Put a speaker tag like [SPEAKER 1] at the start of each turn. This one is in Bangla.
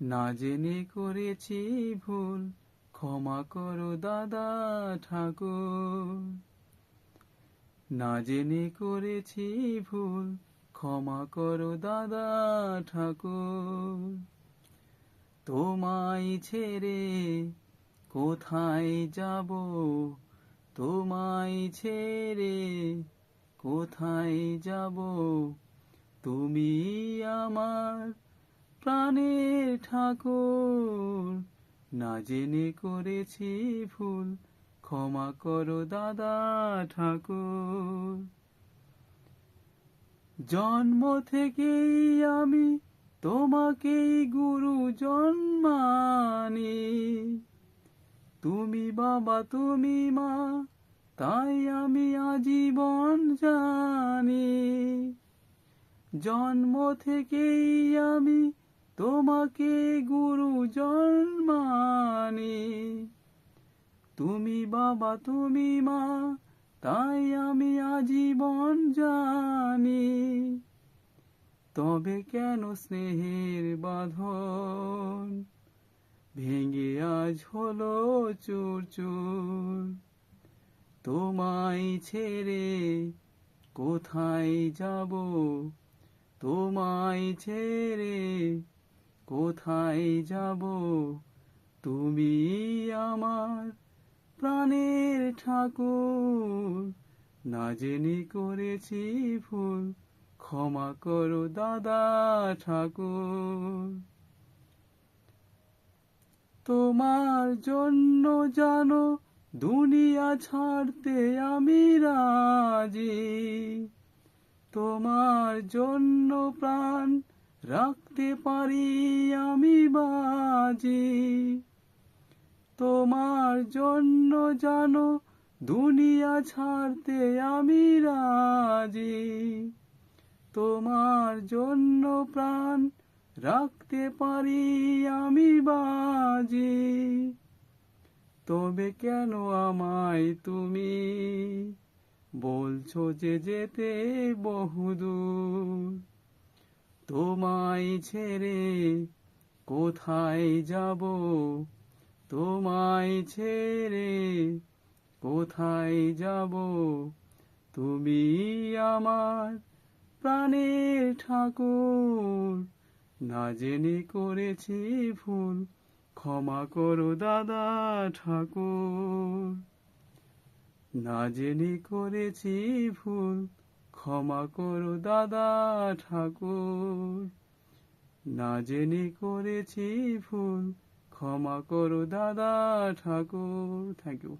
[SPEAKER 1] না জেনে করেছি ভুল, ক্ষমা করো দাদা ঠাকুর। না জেনে করেছি ভুল, ক্ষমা করো দাদা ঠাকুর। তোমায় ছেড়ে কোথায় যাব? তোমায় ছেড়ে কোথায় যাব? তুমি আমার প্রাণের ঠাকুর। না জেনে করেছি ভুল, ক্ষমা করো দাদা ঠাকুর। জন্ম থেকেই আমি তোমাকেই গুরু জন্মানি। তুমি বাবা, তুমি মা, তাই আমি আজীবন জানি। জন্ম থেকেই আমি তোমাকে গুরু জন্মানি। তুমি বাবা, তুমি মা, তাই আমি আজীবন জানি। তবে কেন স্নেহের বাঁধন? ভেঙে আজ হলো চুর চুর। তোমায় ছেড়ে কোথায় যাব? তোমায় ছেড়ে কোথায় যাব? তুমি আমার প্রাণের ঠাকুর। না জেনে করেছি ভুল, ক্ষমা করো দাদা ঠাকুর। তোমার জন্য জানো, দুনিয়া ছাড়তে আমি রাজি। তোমার জন্য প্রাণ রাখতে পারি আমি বাজি। তোমার জন্য জানো দুনিয়া ছাড়তে আমি রাজি। তোমার জন্য প্রাণ রাখতে পারি আমি বাজি। তবে কেন আমায় তুমি বলছো যে যেতে বহুদূর? তোমায় ছেড়ে কোথায় যাব? তোমায় ছেড়ে কোথায় যাব? তুমি আমার প্রাণের ঠাকুর। না জেনে করেছি ভুল, ক্ষমা করো দাদা ঠাকুর। না জেনে করেছি ভুল ক্ষমা করো দাদা ঠাকুর। না জেনে করেছি ভুল ক্ষমা করো দাদা ঠাকুর। Thank you